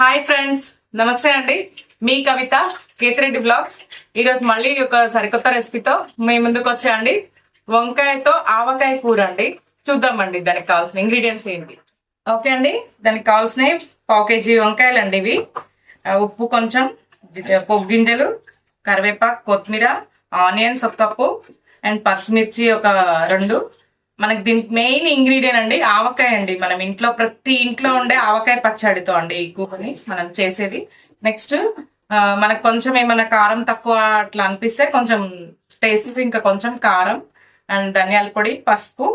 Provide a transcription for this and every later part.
Hi friends నమస్తే అండి. మీ కవిత కేతిరెడ్డి బ్లాగ్స్. ఈరోజు మళ్ళీ ఒక సరికొత్త రెసిపీతో మీ ముందుకు వచ్చాయండి. వంకాయతో ఆవకాయ కూర అండి. చూద్దామండి దానికి కావాల్సిన ఇంగ్రీడియంట్స్ ఏంటి. ఓకే అండి దానికి కావాల్సినవి పావు కేజీ వంకాయలు అండి ఇవి ఉప్పు కొంచెం పొగ్గు గింజలు కరివేపాకు కొత్తిమీర ఆనియన్స్ ఒక కప్పు అండ్ పచ్చిమిర్చి ఒక రెండు. మనకి దీనికి మెయిన్ ఇంగ్రీడియంట్ అండి ఆవకాయ అండి. మనం ఇంట్లో ప్రతి ఇంట్లో ఉండే ఆవకాయ పచ్చడితో అండి ఈ కూరని మనం చేసేది. నెక్స్ట్ మనకు కొంచెం ఏమైనా కారం తక్కువ అట్లా అనిపిస్తే కొంచెం టేస్ట్ ఇంకా కొంచెం కారం అండ్ ధనియాల పొడి పసుపు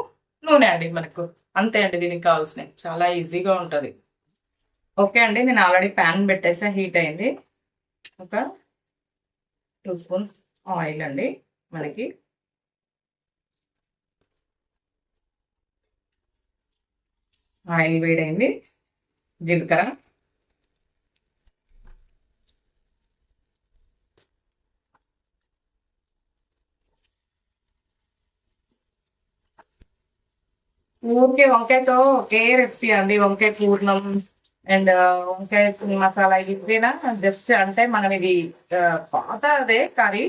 నూనె అండి మనకు. అంతే అండి దీనికి కావాల్సినవి. చాలా ఈజీగా ఉంటుంది. ఓకే అండి నేను ఆల్రెడీ ప్యాన్ పెట్టేసా హీట్ అయింది. ఒక టూ స్పూన్స్ ఆయిల్ అండి మనకి. ఆయిల్ వేడైంది. జీలకర్ర. ఊరికే వంకాయతో ఒకే రెసిపీ అండి. వంకాయ పూర్ణం అండ్ వంకాయ మసాలా ఇవేనా? జస్ట్ అంటే మనం ఇది పాత అదే కర్రీ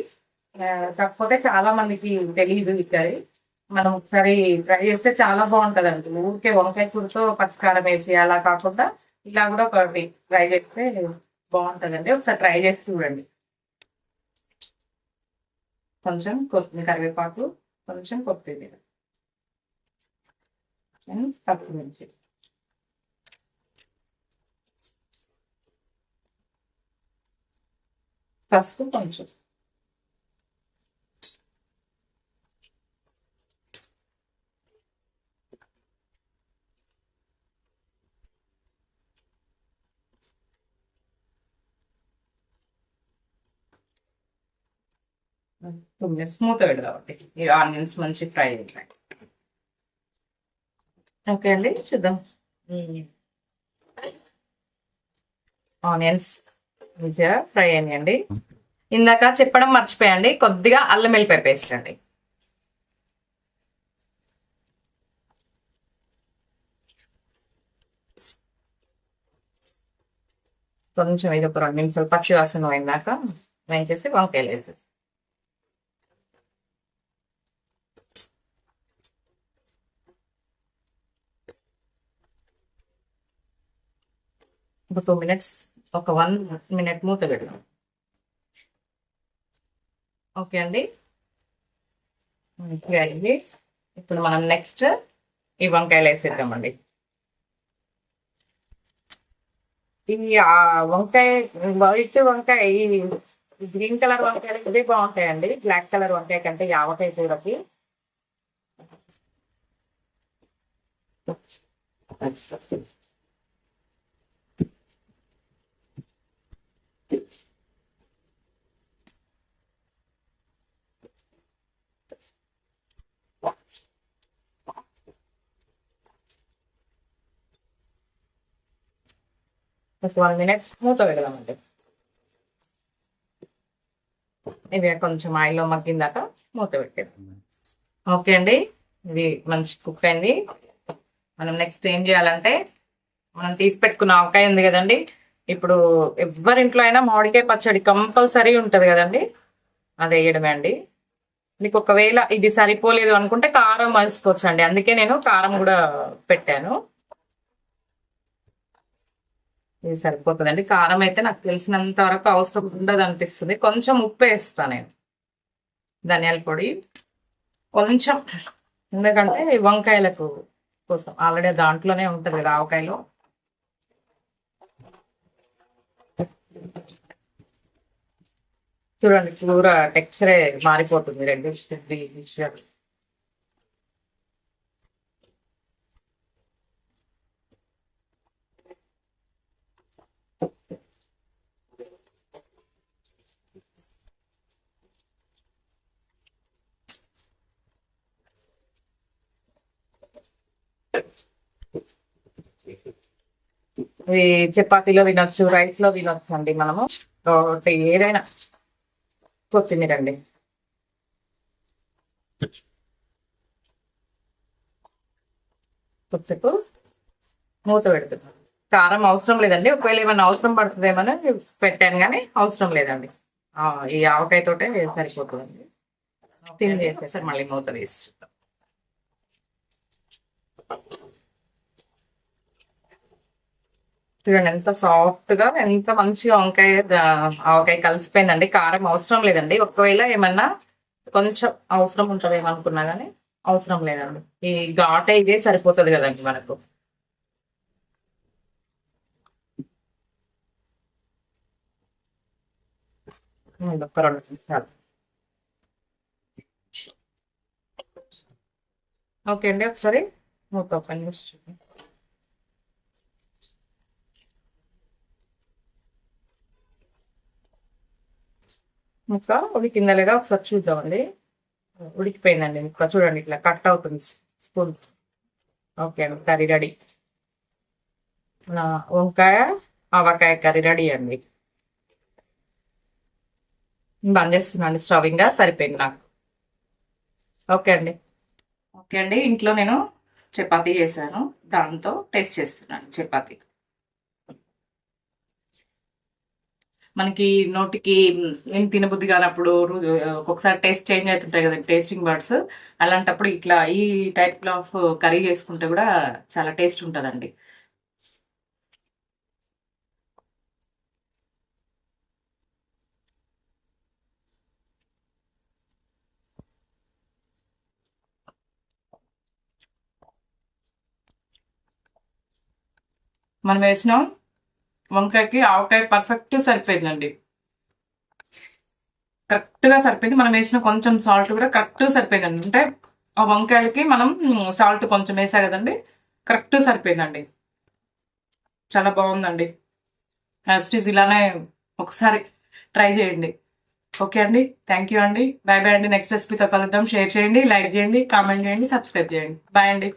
కాకపోతే చాలా మందికి తెలియదు ఈ కర్రీ మనం ఒకసారి ట్రై చేస్తే చాలా బాగుంటది అండి ఊరికే వంకాయ కూరతో పచ్చికారం వేసి అలా కాకుండా ఇలా కూడా ఒకటి ట్రై చేస్తే బాగుంటదండి. ఒకసారి ట్రై చేసి చూడండి. కొంచెం కొత్తిమీర కరివేపాకు కొంచెం కొత్తిమీర. అండ్ పచ్చిమిర్చి. పసుపు కొంచెం. టూ మినిట్స్ మూత పెడు కాబట్టి ఈ ఆనియన్స్ మంచి ఫ్రై అవుతాయి ఓకే అండి చూద్దాం. ఆనియన్స్ మంచిగా ఫ్రై అయ్యండి ఇందాక చెప్పడం మర్చిపోయండి కొద్దిగా అల్లం వెల్లిపాయ పేస్ట్ అండి. కొంచెం ఇది ఒక రెండు నిమిషాలు పచ్చి వాసన పోయిందాక వేయించేసి వంకాయలు వేసేసి ఒక టూ మినిట్స్ ఒక వన్ మినిట్ మూత పెడదాం. ఓకే అండి? మంచిగా అయింది ఇప్పుడు మనం నెక్స్ట్ ఈ వంకాయలు వేసేద్దామండి. ఈ ఆ వంకాయ వైట్ వంకాయ ఈ గ్రీన్ కలర్ వంకాయలు ఇవే బాగుంటాయండి. బ్లాక్ కలర్ వంకాయ కంటే యావకాయ ఆవకాయ కూరకి. ఒక వన్ మినిట్ మూత పెడదామండి ఇవి కొంచెం ఆయిల్లో మగ్గిందాక మూత పెట్టేద్దాం. ఓకే అండి. ఇది మంచి కుక్ అయింది. మనం నెక్స్ట్ ఏం చేయాలంటే మనం తీసి పెట్టుకున్న ఆవకాయ ఉంది కదండి ఇప్పుడు ఎవరింట్లో అయినా మామిడికాయ పచ్చడి కంపల్సరీ ఉంటుంది కదండి? అది వేయడమే అండి. మీకు ఒకవేళ ఇది సరిపోలేదు అనుకుంటే కారం వేసుకోవచ్చు అండి అందుకే నేను కారం కూడా పెట్టాను. ఇది సరిపోతుందండి. కారం అయితే నాకు తెలిసినంత వరకు అవసరం ఉండదు అనిపిస్తుంది. కొంచెం ఉప్పు వేస్తాను నేను. ధనియాల పొడి. కొంచెం. ఎందుకంటే వంకాయలకు కోసం. ఆల్రెడీ దాంట్లోనే ఉంటుంది కదా ఆవకాయలో. చూడండి కూర టెక్స్చరే మారిపోతుంది రెండు చపాతీలో తినొచ్చు రైస్లో తినొచ్చు అండి మనము. ఏదైనా కొత్తిమీర అండి. కొద్దిసేపు మూత పెడుతున్నాం. కారం అవసరం లేదండి. ఒకవేళ ఏమైనా అవసరం పడుతుందేమని పెట్టాను కానీ అవసరం లేదండి. ఈ ఆవకాయ తోటే సరిపోతుందండి. తిని చేసేసారి మళ్ళీ మూత తీసి చూద్దాం. చూడండి ఎంత సాఫ్ట్గా ఎంత మంచిగా వంకాయ ఆవకాయ కలిసిపోయిందండి. కారం అవసరం లేదండి. ఒకవేళ ఏమన్నా కొంచెం అవసరం ఉంటుందేమనుకున్నా కానీ అవసరం లేదండి. ఈ ఘాట్ ఇదే సరిపోతుంది కదండి మనకు. ఇదొక్క రెండు నిమిషాలు. ఓకే అండి ఒకసారి మూత ఓపెన్ చేసి చూడండి. ముక్క ఉడికిందా లేదా ఒకసారి చూద్దామండి. ఉడికిపోయిందండి ముక్క. చూడండి ఇట్లా కట్ అవుతుంది స్పూన్. ఓకే అండి కర్రీ రెడీ. వంకాయ ఆవకాయ కర్రీ రెడీ అండి. బంద్ చేస్తున్నాను స్టవ్ ఇంకా సరిపోయింది? నాకు ఓకే అండి. ఓకే అండి ఇంట్లో నేను చపాతీ చేశాను. దాంతో టేస్ట్ చేస్తున్నాను చపాతీ. మనకి నోటికి ఏం తినబుద్ధి కానప్పుడు ఒక్కొక్కసారి టేస్ట్ చేంజ్ అవుతుంటాయి కదా టేస్టింగ్ బర్డ్స్. అలాంటప్పుడు ఇట్లా ఈ టైప్ ఆఫ్ కర్రీ చేసుకుంటే కూడా చాలా టేస్ట్ ఉంటుందండి. మనం వేసినాం. వంకాయకి ఆవకాయ పర్ఫెక్ట్ సరిపోయిందండి. కరెక్ట్గా సరిపోయింది. మనం వేసిన కొంచెం సాల్ట్ కూడా కరెక్ట్ సరిపోయిందండి. అంటే ఆ వంకాయలకి మనం సాల్ట్ కొంచెం వేసా కదండి కరెక్ట్ సరిపోయిందండి. చాలా బాగుందండి. యాస్టీస్ ఇలానే ఒకసారి ట్రై చేయండి. ఓకే అండి? థ్యాంక్ యూ అండి. బాయ్ బాయ్ అండి. నెక్స్ట్ రెసిపీతో కలుద్దాం. షేర్ చేయండి లైక్ చేయండి కామెంట్ చేయండి సబ్స్క్రైబ్ చేయండి. బాయ్ అండి.